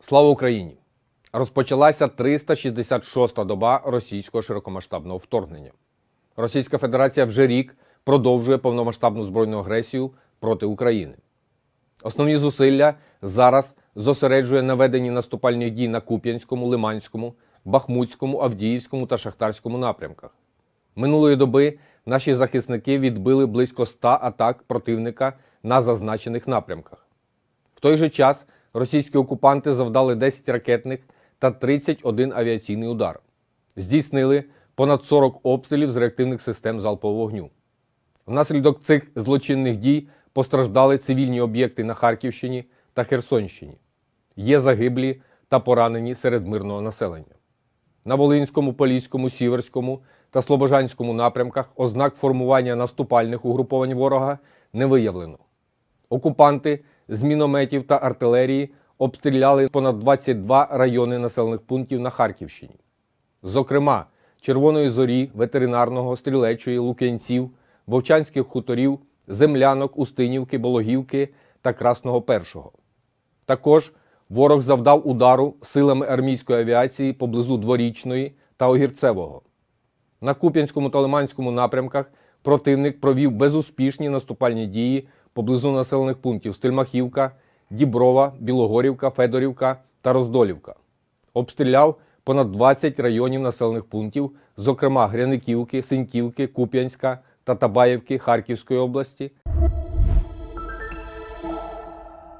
Слава Україні! Розпочалася 366-та доба російського широкомасштабного вторгнення. Російська Федерація вже рік продовжує повномасштабну збройну агресію проти України. Основні зусилля зараз зосереджує на веденні наступальних дій на Куп'янському, Лиманському, Бахмутському, Авдіївському та Шахтарському напрямках. Минулої доби наші захисники відбили близько 100 атак противника на зазначених напрямках. В той же час російські окупанти завдали 10 ракетних та 31 авіаційний удар. Здійснили понад 40 обстрілів з реактивних систем залпового вогню. Внаслідок цих злочинних дій постраждали цивільні об'єкти на Харківщині та Херсонщині. Є загиблі та поранені серед мирного населення. На Волинському, Поліському, Сіверському та Слобожанському напрямках ознак формування наступальних угруповань ворога не виявлено. Окупанти з мінометів та артилерії обстріляли понад 22 райони населених пунктів на Харківщині. Зокрема, Червоної зорі, ветеринарного, стрілечої, Лук'янців, Вовчанських хуторів, Землянок, Устинівки, Бологівки та Красного Першого. Також ворог завдав удару силами армійської авіації поблизу Дворічної та Огірцевого. На Куп'янському та Лиманському напрямках противник провів безуспішні наступальні дії поблизу населених пунктів Стельмахівка, Діброва, Білогорівка, Федорівка та Роздолівка. Обстріляв понад 20 районів населених пунктів, зокрема Гряниківки, Синьківки, Куп'янська та Табаєвки Харківської області